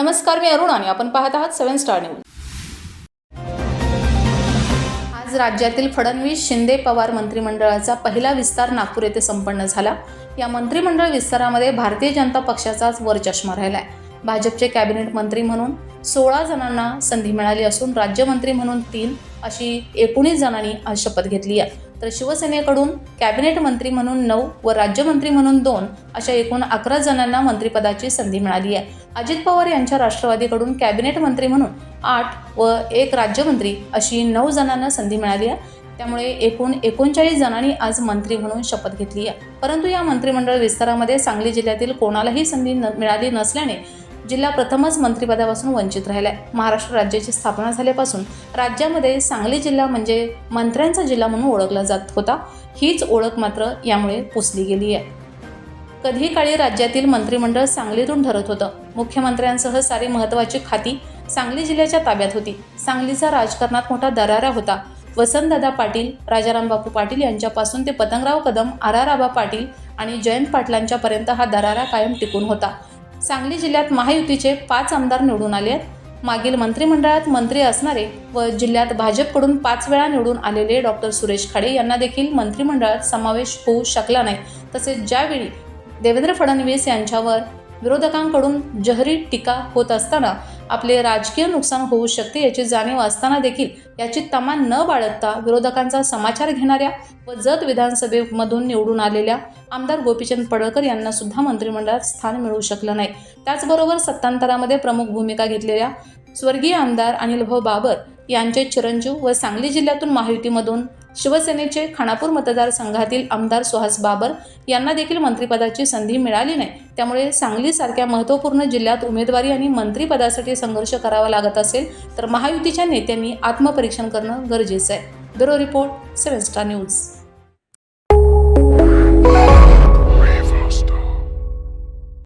नमस्कार मी अरुण आणि आपण पाहत आहात सेव्हन स्टार न्यूज. आज राज्यातील फडणवीस शिंदे पवार मंत्रिमंडळाचा पहिला विस्तार नागपूर येथे संपन्न झाला. या मंत्रिमंडळ विस्तारामध्ये भारतीय जनता पक्षाचाच वरचष्मा राहिलाय. भाजपचे कॅबिनेट मंत्री म्हणून सोळा जणांना संधी मिळाली असून राज्यमंत्री म्हणून तीन अशी एकोणीस जणांनी आज शपथ घेतली आहे. तर शिवसेनेकडून कॅबिनेट मंत्री म्हणून नऊ व राज्यमंत्री म्हणून दोन अशा एकूण अकरा जणांना मंत्रिपदाची संधी मिळाली आहे. अजित पवार यांच्या राष्ट्रवादीकडून कॅबिनेट मंत्री म्हणून आठ व एक राज्यमंत्री अशी नऊ जणांना संधी मिळाली आहे. त्यामुळे एकूण एकोणचाळीस जणांनी आज मंत्री म्हणून शपथ घेतली आहे. परंतु या मंत्रिमंडळ विस्तारामध्ये सांगली जिल्ह्यातील कोणालाही संधी न मिळाली नसल्याने जिल्हा प्रथमच मंत्रिपदापासून वंचित राहिला आहे महाराष्ट्र राज्याची स्थापना झाल्यापासून राज्यामध्ये सांगली जिल्हा म्हणजे मंत्र्यांचा जिल्हा म्हणून ओळखला जात होता. हीच ओळख मात्र यामुळे पुसली गेली आहे कधी काळी राज्यातील मंत्रिमंडळ सांगलीतून ठरत होतं. मुख्यमंत्र्यांसह सारी महत्त्वाची खाती सांगली जिल्ह्याच्या ताब्यात होती. सांगलीचा राजकारणात मोठा दरारा होता. वसंतदादा पाटील राजारामबापू पाटील यांच्यापासून ते पतंगराव कदम आराराबा पाटील आणि जयंत पाटलांच्यापर्यंत हा दरारा कायम टिकून होता. सांगली जिल्ह्यात महायुतीचे पाच आमदार निवडून आले आहेत. मागील मंत्रिमंडळात मंत्री असणारे व जिल्ह्यात भाजपकडून पाच वेळा निवडून आलेले डॉक्टर सुरेश खाडे यांना देखील मंत्रिमंडळात समावेश होऊ शकला नाही. तसेच ज्यावेळी देवेंद्र फडणवीस यांच्यावर विरोधकांकडून जहरी टीका होत असताना आपले राजकीय नुकसान होऊ शकते याची जाणीव असताना देखील याची तमा न बाळगता विरोधकांचा समाचार घेणाऱ्या व जत विधानसभेमधून निवडून आलेल्या आमदार गोपीचंद पडळकर यांना सुद्धा मंत्रिमंडळात स्थान मिळू शकलं नाही. त्याचबरोबर सत्तांतरामध्ये प्रमुख भूमिका घेतलेल्या स्वर्गीय आमदार अनिलभाऊ बाबर यांचे चिरंजीव व सांगली जिल्ह्यातून महायुतीमधून शिवसेनेचे खानापूर मतदारसंघातील आमदार सुहास बाबर यांना देखील मंत्रिपदाची संधी मिळाली नाही. त्यामुळे सांगलीसारख्या महत्त्वपूर्ण जिल्ह्यात उमेदवारी आणि मंत्रिपदासाठी संघर्ष करावा लागत असेल तर महायुतीच्या नेत्यांनी आत्मपरीक्षण करणं गरजेचं आहे. Bureau report seven star news.